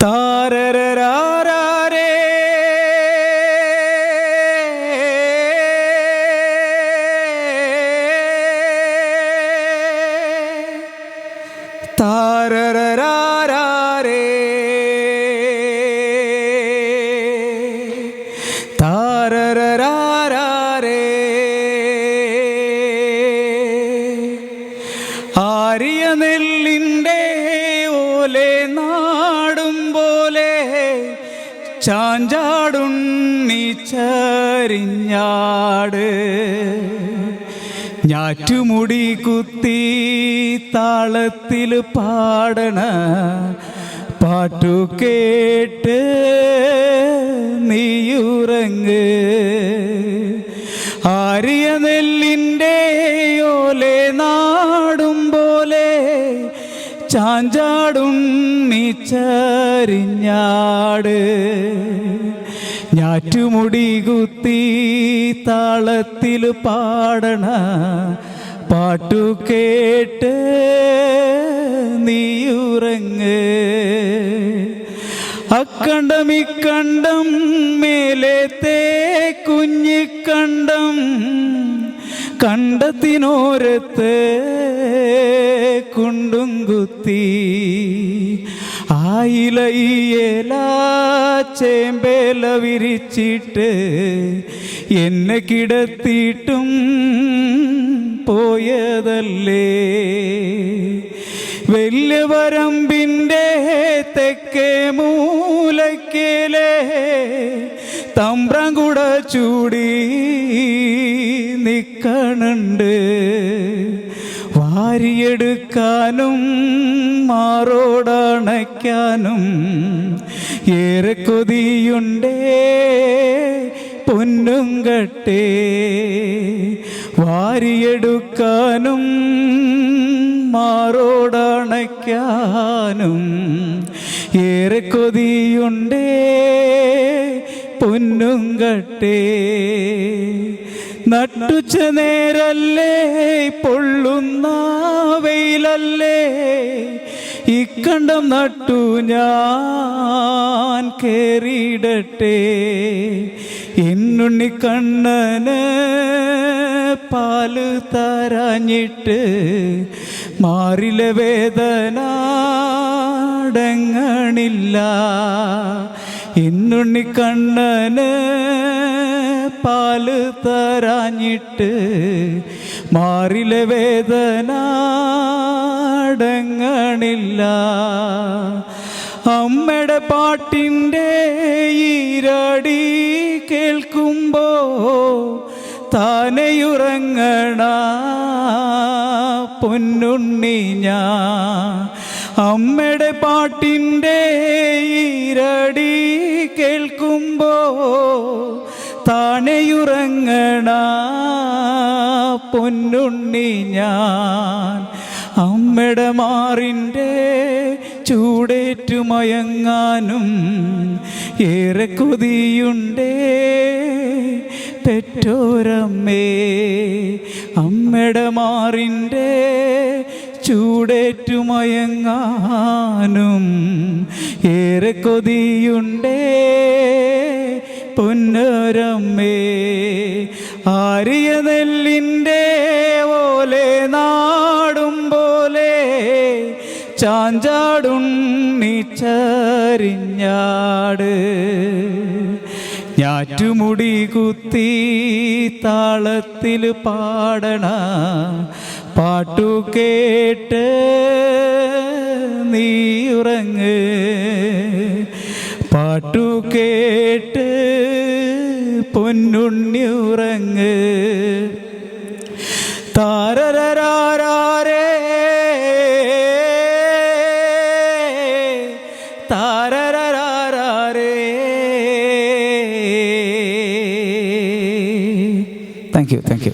താരരാരേ നെല്ലിന്റെ ചാഞ്ചാടുണ്ണിച്ചരിഞ്ഞാട് ഞാറ്റുമുടി കുത്തി താളത്തിൽ പാടണ പാട്ടു കേട്ട് നീയുറങ്ങ്. ആര്യ നെല്ലിന്റെ ചാഞ്ചാടുണ്ണിച്ചരിഞ്ഞാട് ഞാറ്റുമുടി കുത്തി താളത്തിൽ പാടണ പാട്ടു കേട്ട് നീയുറങ്ങ്. അക്കണ്ടം ഇക്കണ്ടം മേലത്തെ കുഞ്ഞിക്കണ്ടം കണ്ടത്തിനോരത്ത് കുണ്ടും കുത്തി. ആയില ചേമ്പേല വിരിച്ചിട്ട് എന്നെ കിടത്തിയിട്ടും പോയതല്ലേ? വലിയ വരമ്പിന്റെ തെക്കേ മൂലക്കേലേ കൂടെ ചൂടി നിക്കണുണ്ട്. വാരിയെടുക്കാനും മാറോടണയ്ക്കാനും ഏറെ കൊതിയുണ്ടേ പൊന്നും കട്ടേ. വാരിയെടുക്കാനും മാറോടണയ്ക്കാനും ഏറെ കൊതിയുണ്ടേ പൊന്നും കട്ടേ. നട്ടുച്ച നേരല്ലേ പൊള്ളുന്ന വെയിലല്ലേ? ഇക്കണ്ടം നട്ടു ഞാൻ കേറിയിടട്ടെ. ഇന്നുണ്ണി കണ്ണന് പാൽ തരാഞ്ഞിട്ട് മാറിലെ വേദന അടങ്ങണില്ല എന്നുണ്ണി കണ്ണന് പാൽ തരാഞ്ഞിട്ട് മാറിലെ വേദന അടങ്ങണില്ല അമ്മയുടെ പാട്ടിന്റെ ഈരടി കേൾക്കുമ്പോ താനെയുറങ്ങണ പൊന്നുണ്ണി ഞാ അമ്മയുടെ പാട്ടിന്റെ ഈരടി കേൾക്കുമ്പോ താനെയുറങ്ങണ പൊന്നുണ്ണി ഞാൻ. അമ്മയുടെ മാറിന്റെ ചൂടേറ്റുമയങ്ങാനും ഏറെ കൊതിയുണ്ടേ പെറ്റോരമ്മേ. അമ്മയുടെ മാറിന്റെ ചൂടേറ്റുമയങ്ങാനും ഏറെ കൊതിയുണ്ടേ പൊന്നരമ്മേ ആരിയ നെല്ലിന്റെ ഓലെ നാടും പോലെ ചാഞ്ചാടുണ്ണിച്ചരിഞ്ഞാട് ഞാറ്റുമുടി കുത്തി താളത്തിൽ പാടണ പാട്ടു കേട്ട് നീ ഉറങ്ങ് പാട്ടു കേട്ട് പൊന്നുണ്ണി ഉറങ്ങ് താരരാരേ താരരാരേ താങ്ക് യു താങ്ക് യു